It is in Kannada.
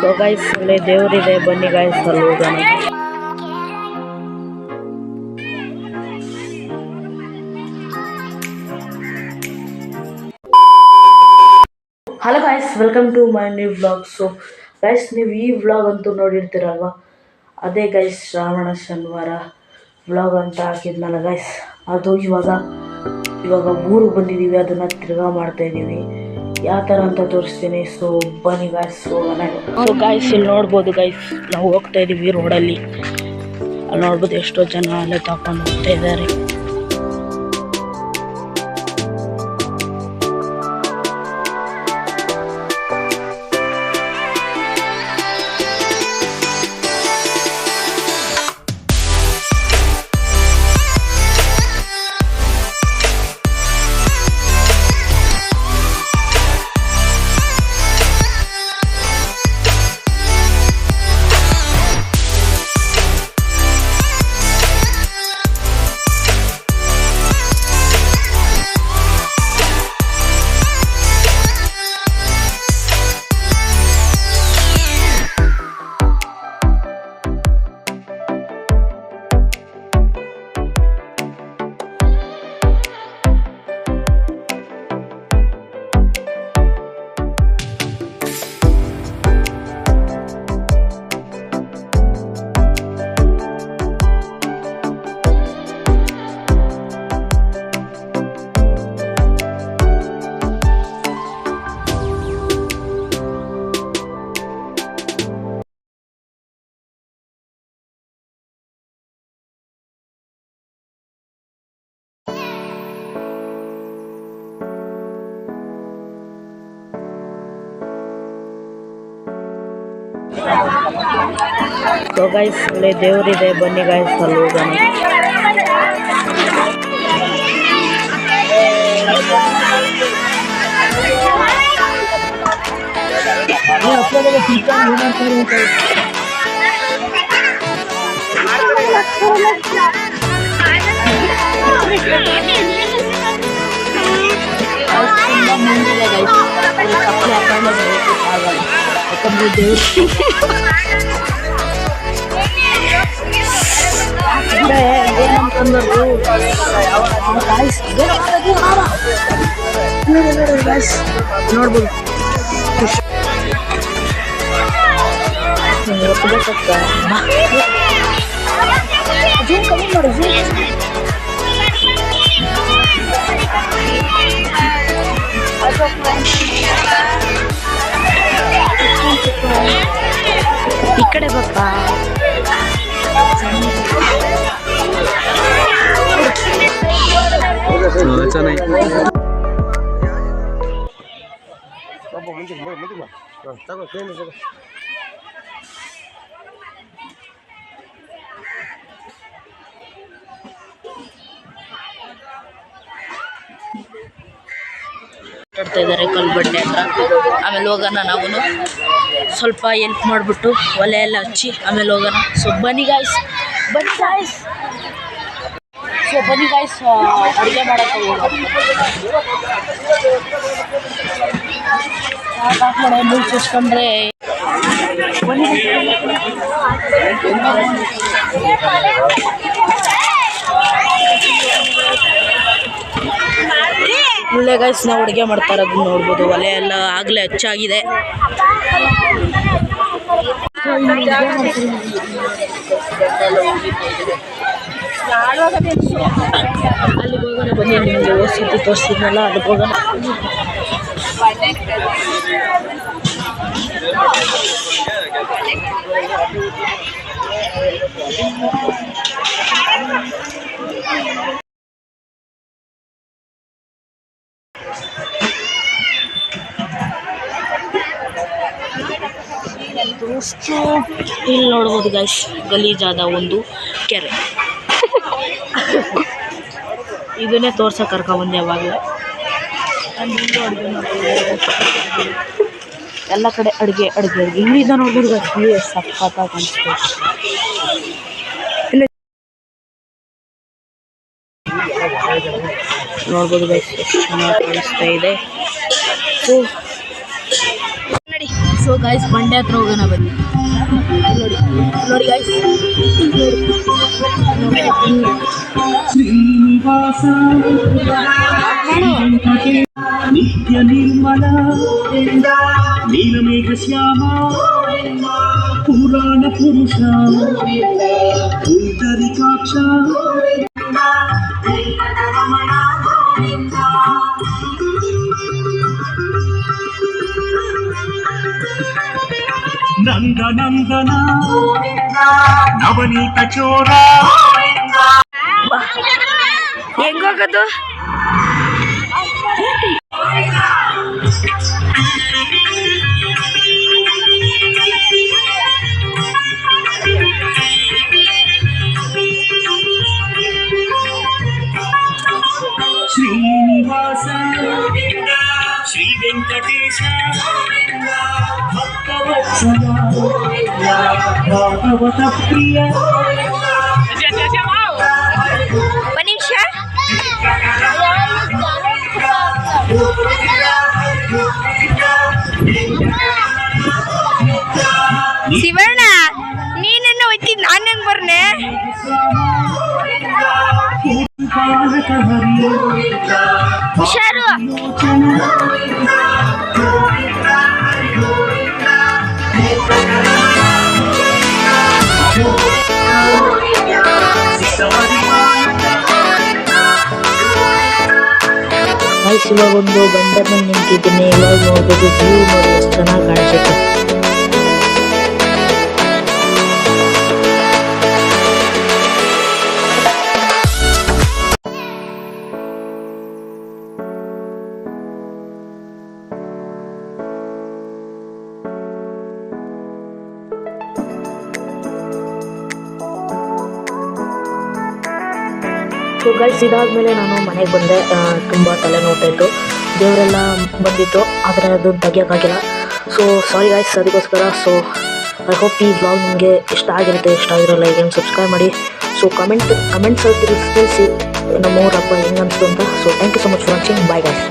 ಸೊ ಗೈಸ್ ಇಲ್ಲಿ ದೇವರಿದೆ ಬನ್ನಿ ಗೈಸ್ ಅಲ್ಲಿ ಹೋಗೋಣ. Hello guys welcome to my new blog so guys ನೀವು ಈ ವ್ಲಾಗ್ ಅಂತೂ ನೋಡಿರ್ತೀರಲ್ವ? ಅದೇ ಗೈಸ್ ಶ್ರಾವಣ ಶನಿವಾರ ವ್ಲಾಗ್ ಅಂತ ಹಾಕಿದ್ನಲ್ಲ ಗೈಸ್ ಅದು ಇವಾಗ ಇವಾಗ ಊರಿಗೆ ಬಂದಿದ್ದೀವಿ ಅದನ್ನು ತಿರ್ಗಾ ಮಾಡ್ತಾ ಇದ್ದೀವಿ ಯಾವ ತರ ಅಂತ ತೋರಿಸ್ತೀನಿ. ಸೊ ಬನ್ನಿ ಗಾಯ್ಸ್ ಹೋಗೋಣ ಸೊ ಗಾಯ್ಸ್ ಇಲ್ಲಿ ನೋಡ್ಬೋದು ಗೈಸ್ ನಾವು ಹೋಗ್ತಾ ಇದೀವಿ ರೋಡಲ್ಲಿ ಅಲ್ಲಿ. ನೋಡ್ಬೋದು ಎಷ್ಟೋ ಜನ ಅಲ್ಲೇ ತಗೊಂಡು ಹೋಗ್ತಾ ಇದ್ದಾರೆ. ಸೊ ಗೈಸ್ ಇಲ್ಲಿ ದೇವರಿದೆ ಬನ್ನಿ ಗೈಸ್ ಅಲ್ಲಿ ಹೋಗೋಣ ತುಂಬ ಮುಂದಿದೆ ಗೈಸ್ ಅಲ್ಲಿ ಕಪ್ಪೆ ಹಾಕೊಂಡು ಆಗಲ್ಲ ಯಾಕಂದ್ರೆ ದೇವ್ರು ಅಂದ್ರೆ ಏನಂತಂದ್ರು ಗಾಯ್ಸ್ ಗಾಯ್ಸ್ ನೋಡ್ಬೋದು ಒಪ್ಪಬೇಕಕ್ಕ ಜೂಮ್ ಕಮ್ಮಿ ಮಾಡು ಜೂಮ್ ಈ ಕಡೆ ಬಪ್ಪ ಆಟಾಡ್ತಾ ಇದ್ದಾರೆ ಕಲ್ಬಂಡೆ ಹತ್ರ. ಆಮೇಲೆ ಹೋಗೋಣ ನಾವು ಸ್ವಲ್ಪ ಎಲ್ಪ್ ಮಾಡಿಬಿಟ್ಟು ಒಲೆ ಎಲ್ಲ ಹಚ್ಚಿ ಆಮೇಲೆ ಹೋಗೋಣ. ಸೊ ಬನ್ನಿ ಗಾಯ್ಸ್ ಬನ್ನಿ ಗಾಯ್ಸ್ ಸೊ ಬನ್ನಿ ಗಾಯ್ಸ್ ಅಡುಗೆ ಮಾಡೋಕ್ಕೆ ಹೋಗೋಣ. ಬನ್ನಿ ಒಳ್ಳೆ ಗಾಯ್ಸ್ ನಾವು ಅಡುಗೆ ಮಾಡ್ತಾ ಇರೋದು ನೋಡ್ಬೋದು. ಒಲೆ ಎಲ್ಲ ಆಗಲೇ ಹೆಚ್ಚಾಗಿದೆ. ಅಲ್ಲಿಗೆ ಹೋಗೋಣ, ಬನ್ನಿ ನಿಮಗೆ ಓಸಿದ್ದು ತೋರಿಸಿದ್ನಲ್ಲ ಅದಕ್ಕೆ ಹೋಗೋಣ. ದೋಸ್ತು ಇಲ್ಲಿ ನೋಡ್ಬೋದು ಗೈಸ್ ಗಲೀಜಾದ ಒಂದು ಕೆರೆ. ಇದನ್ನೇ ತೋರ್ಸಕ್ಕೆ ಕರ್ಕೊಂಬಂದೆ ಯಾವಾಗಲೂ. ಎಲ್ಲ ಕಡೆ ಅಡುಗೆ ಅಡುಗೆ ಅಡುಗೆ. ಇಲ್ಲಿಂದ ನೋಡ್ಬೋದು ಗೈಸ್ ಸಖತ್ತಾಗಿ ಕಾಣಿಸ್ತದೆ ನೋಡ್ಬೋದು ಗೈಸ್ ಎಷ್ಟು ಚೆನ್ನಾಗಿ ಕಾಣಿಸ್ತಾ ಇದೆ. ಸೊ ಸೊ ಗಾಯ್ಸ್ ಬಂಡೆ ಹತ್ರ ಹೋಗೋಣ ಬನ್ನಿ ನೋಡಿ ನೋಡಿ ಗಾಯ್ಸ್ ಶ್ರೀನಿವಾಸ ನಿತ್ಯ ನಿರ್ಮಲ ನೀಲಮೇಘ ಶ್ಯಾಮ ಪುರಾಣ ಪುರುಷ ಪುಂಡರಿಕಾಕ್ಷ ನಂದ ನಂದನ ನವನೀತ ಭಾಗವತ ಪ್ರಿಯ ಒಂದು ನಿಮಿಷ ಶಿವಣ್ಣ ನೀನನ್ನ ಒತ್ತಿ ನಾನು ಹೆಂಗ್ ಬರ್ನೆ? ಹುಷಾರು. ಇವಾಗ ಒಂದು ಮೇಲೆ ನಿಂತಿದ್ದೀನಿ ಇವಾಗ ನೋಡ್ಬೋದು ಚೆನ್ನಾಗಿ ಕಾಣಿಸುತ್ತೆ ಸೊ ಗೈಸ್ ಇದಾದ್ಮೇಲೆ ನಾನು ಮನೆಗೆ ಬಂದೆ. ತುಂಬಾ ತಲೆ ಇತ್ತು. ದೇವರೆಲ್ಲ ಬಂದಿತ್ತು, ಆದರೆ ಅದು ತೆಗಿಯೋಕ್ಕಾಗಿಲ್ಲ. ಸೊ ಸಾರಿ ಗೈಸ್ ಅದಕ್ಕೋಸ್ಕರ. ಸೊ ಐ ಹೋಪ್ ಈ ಬ್ಲಾಗ್ ನಿಮಗೆ ಇಷ್ಟ ಆಗಿರುತ್ತೆ, ಇಷ್ಟ ಆಗಿರಲ್ಲ ಈಗ ಸಬ್ಸ್ಕ್ರೈಬ್ ಮಾಡಿ. ಸೊ ಕಮೆಂಟ್ ಕಮೆಂಟ್ಸಲ್ಲಿ ತಿಳಿಸಿ. ನಮ್ಮ ಊರ ಹಬ್ಬ ಹೆಂಗೆ ಅಂತ. So thank you so much watching bye guys